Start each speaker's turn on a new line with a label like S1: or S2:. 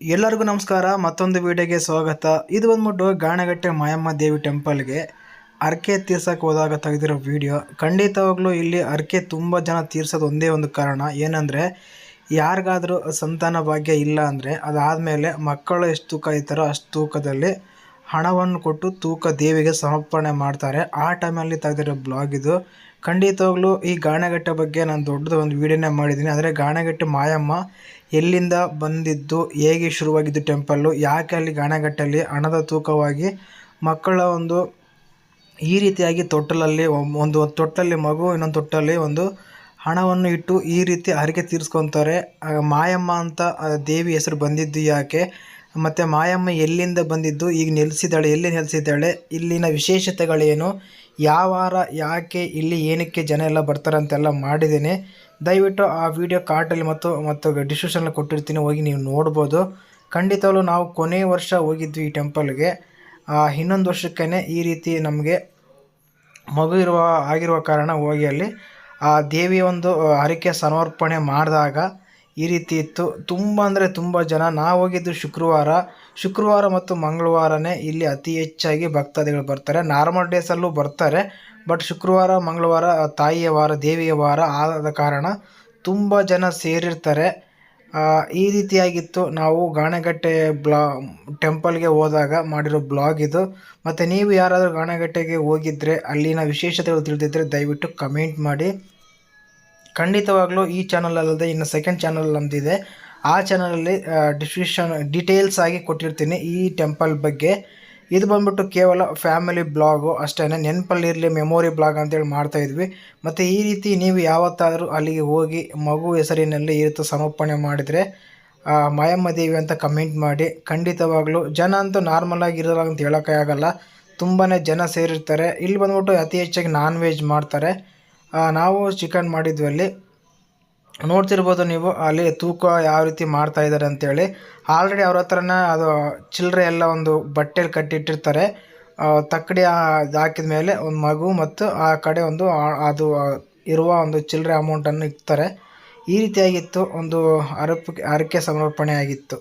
S1: ಎಲ್ಲರಿಗೂ ನಮಸ್ಕಾರ. ಮತ್ತೊಂದು ವಿಡಿಯೋಗೆ ಸ್ವಾಗತ. ಇದು ಬಂದ್ಬಿಟ್ಟು ಗಾಣಗಟ್ಟೆ ಮಾಯಮ್ಮ ದೇವಿ ಟೆಂಪಲ್ಗೆ ಅರ್ಕೆ ತೀರ್ಸಕ್ಕೆ ಹೋದಾಗ ತೆಗೆದಿರೋ ವಿಡಿಯೋ. ಖಂಡಿತವಾಗ್ಲೂ ಇಲ್ಲಿ ಅರ್ಕೆ ತುಂಬ ಜನ ತೀರ್ಸೋದು ಒಂದೇ ಒಂದು ಕಾರಣ. ಏನಂದರೆ, ಯಾರಿಗಾದರೂ ಸಂತಾನ ಭಾಗ್ಯ ಇಲ್ಲ ಅಂದರೆ ಅದಾದಮೇಲೆ ಮಕ್ಕಳು ಎಷ್ಟು ತೂಕ ಇರ್ತಾರೋ ಅಷ್ಟು ತೂಕದಲ್ಲಿ ಹಣವನ್ನು ಕೊಟ್ಟು ತೂಕ ದೇವಿಗೆ ಸಮರ್ಪಣೆ ಮಾಡ್ತಾರೆ. ಆ ಟೈಮಲ್ಲಿ ತೆಗೆದಿರೋ ಬ್ಲಾಗ್ ಇದು. ಖಂಡಿತವಾಗ್ಲೂ ಈ ಗಾಣಗಟ್ಟ ಬಗ್ಗೆ ನಾನು ದೊಡ್ಡದು ಒಂದು ವೀಡಿಯೋನೇ ಮಾಡಿದ್ದೀನಿ. ಆದರೆ ಗಾಣಗಟ್ಟೆ ಮಾಯಮ್ಮ ಎಲ್ಲಿಂದ ಬಂದಿದ್ದು, ಹೇಗೆ ಶುರುವಾಗಿದ್ದು ಟೆಂಪಲ್ಲು, ಯಾಕೆ ಅಲ್ಲಿ ಗಾಣಗಟ್ಟಲ್ಲಿ ಹಣದ ತೂಕವಾಗಿ ಮಕ್ಕಳ ಒಂದು ಈ ರೀತಿಯಾಗಿ ತೊಟ್ಟಲಲ್ಲಿ, ಒಂದು ತೊಟ್ಟಲ್ಲಿ ಮಗು, ಇನ್ನೊಂದು ತೊಟ್ಟಲ್ಲಿ ಒಂದು ಹಣವನ್ನು ಇಟ್ಟು ಈ ರೀತಿ ಹರಕೆ ತೀರಿಸ್ಕೊತಾರೆ. ಮಾಯಮ್ಮ ಅಂತ ದೇವಿ ಹೆಸರು ಬಂದಿದ್ದು ಯಾಕೆ? ಮತ್ತು ಮಾಯಮ್ಮ ಎಲ್ಲಿಂದ ಬಂದಿದ್ದು? ಈಗ ನೆಲೆಸಿದ್ದಾಳೆ. ಎಲ್ಲಿ ನೆಲೆಸಿದ್ದಾಳೆ? ಇಲ್ಲಿನ ವಿಶೇಷತೆಗಳೇನು? ಯಾವ ವಾರ, ಯಾಕೆ, ಇಲ್ಲಿ ಏನಕ್ಕೆ ಜನ ಎಲ್ಲ ಬರ್ತಾರೆ ಅಂತೆಲ್ಲ ಮಾಡಿದ್ದೀನಿ. ದಯವಿಟ್ಟು ಆ ವಿಡಿಯೋ ಕಾರ್ಟಲ್ಲಿ ಮತ್ತು ಮತ್ತು ಡಿಸ್ಕ್ರಿಪ್ಷನಲ್ಲಿ ಕೊಟ್ಟಿರ್ತೀನಿ. ಹೋಗಿ ನೀವು ನೋಡ್ಬೋದು. ಖಂಡಿತವಾಗ್ಲೂ ನಾವು ಕೊನೆ ವರ್ಷ ಹೋಗಿದ್ವಿ ಈ ಟೆಂಪಲ್ಗೆ ಇನ್ನೊಂದು ವರ್ಷಕ್ಕೇ ಈ ರೀತಿ ನಮಗೆ ಮಗು ಇರುವ, ಆಗಿರುವ ಕಾರಣ ಹೋಗಿ ಅಲ್ಲಿ ಆ ದೇವಿಯ ಒಂದು ಹರಕೆ ಸಮರ್ಪಣೆ ಮಾಡಿದಾಗ ಈ ರೀತಿ ಇತ್ತು. ತುಂಬ ಅಂದರೆ ತುಂಬ ಜನ. ನಾವು ಹೋಗಿದ್ದು ಶುಕ್ರವಾರ. ಶುಕ್ರವಾರ ಮತ್ತು ಮಂಗಳವಾರನೇ ಇಲ್ಲಿ ಅತಿ ಹೆಚ್ಚಾಗಿ ಭಕ್ತಾದಿಗಳು ಬರ್ತಾರೆ. ನಾರ್ಮಲ್ ಡೇಸಲ್ಲೂ ಬರ್ತಾರೆ. ಬಟ್ ಶುಕ್ರವಾರ, ಮಂಗಳವಾರ ತಾಯಿಯ ವಾರ, ದೇವಿಯ ವಾರ ಆದ ಕಾರಣ ತುಂಬ ಜನ ಸೇರಿರ್ತಾರೆ. ಈ ರೀತಿಯಾಗಿತ್ತು. ನಾವು ಗಾಣೆಗಟ್ಟೆ ಬ್ಲಾ, ಟೆಂಪಲ್ಗೆ ಹೋದಾಗ ಮಾಡಿರೋ ಬ್ಲಾಗ್ ಇದು. ಮತ್ತು ನೀವು ಯಾರಾದರೂ ಗಾಣೆಗಟ್ಟೆಗೆ ಹೋಗಿದ್ದರೆ ಅಲ್ಲಿನ ವಿಶೇಷತೆಗಳು ತಿಳಿದಿದ್ದರೆ ದಯವಿಟ್ಟು ಕಮೆಂಟ್ ಮಾಡಿ. ಖಂಡಿತವಾಗ್ಲೂ ಈ ಚಾನಲ್ ಅಲ್ಲದೆ ಇನ್ನು ಸೆಕೆಂಡ್ ಚಾನಲ್ ನಮ್ಮದಿದೆ ಆ ಚಾನಲಲ್ಲಿ ಡಿಸ್ಕ್ರಿಪ್ಷನ್ ಡೀಟೇಲ್ಸ್ ಆಗಿ ಕೊಟ್ಟಿರ್ತೀನಿ ಈ ಟೆಂಪಲ್ ಬಗ್ಗೆ. ಇದು ಬಂದ್ಬಿಟ್ಟು ಕೇವಲ ಫ್ಯಾಮಿಲಿ ಬ್ಲಾಗು ಅಷ್ಟೇ ನೆನಪಲ್ಲಿರಲಿ ಮೆಮೊರಿ ಬ್ಲಾಗ್ ಅಂತೇಳಿ ಮಾಡ್ತಾಯಿದ್ವಿ ಮತ್ತು ಈ ರೀತಿ ನೀವು ಯಾವತ್ತಾದರೂ ಅಲ್ಲಿಗೆ ಹೋಗಿ ಮಗು ಹೆಸರಿನಲ್ಲಿ ಈ ರೀತಿ ಸಮರ್ಪಣೆ ಮಾಡಿದರೆ ಮಾಯಮ್ಮ ದೇವಿ ಅಂತ ಕಮೆಂಟ್ ಮಾಡಿ, ಖಂಡಿತವಾಗ್ಲೂ ಜನ ಅಂತೂ ನಾರ್ಮಲಾಗಿ ಇರೋಲ್ಲ ಅಂತ ಹೇಳೋಕ್ಕೆ ಆಗೋಲ್ಲ ತುಂಬಾ ಜನ ಸೇರಿರ್ತಾರೆ. ಇಲ್ಲಿ ಬಂದ್ಬಿಟ್ಟು ಅತಿ ಹೆಚ್ಚಾಗಿ ನಾನ್ ವೆಜ್ ಮಾಡ್ತಾರೆ. ನಾವು ಚಿಕನ್ ಮಾಡಿದ್ವಿ ಅಲ್ಲಿ. ನೋಡ್ತಿರ್ಬೋದು ನೀವು ಅಲ್ಲಿ ತೂಕ ಯಾವ ರೀತಿ ಮಾಡ್ತಾ ಇದ್ದಾರೆ ಅಂತೇಳಿ. ಆಲ್ರೆಡಿ ಅವ್ರ ಹತ್ರನೇ ಅದು ಚಿಲ್ಲರೆ ಎಲ್ಲ ಒಂದು ಬಟ್ಟೆಲಿ ಕಟ್ಟಿಟ್ಟಿರ್ತಾರೆ. ತಕ್ಕಡಿ ಹಾಕಿದ ಮೇಲೆ ಒಂದು ಮಗು ಮತ್ತು ಆ ಕಡೆ ಒಂದು ಅದು ಇರುವ ಒಂದು ಚಿಲ್ಲರೆ ಅಮೌಂಟನ್ನು ಇಕ್ತಾರೆ. ಈ ರೀತಿಯಾಗಿತ್ತು ಒಂದು ಅರಪ್ ಹರಕೆ ಸಮರ್ಪಣೆ ಆಗಿತ್ತು.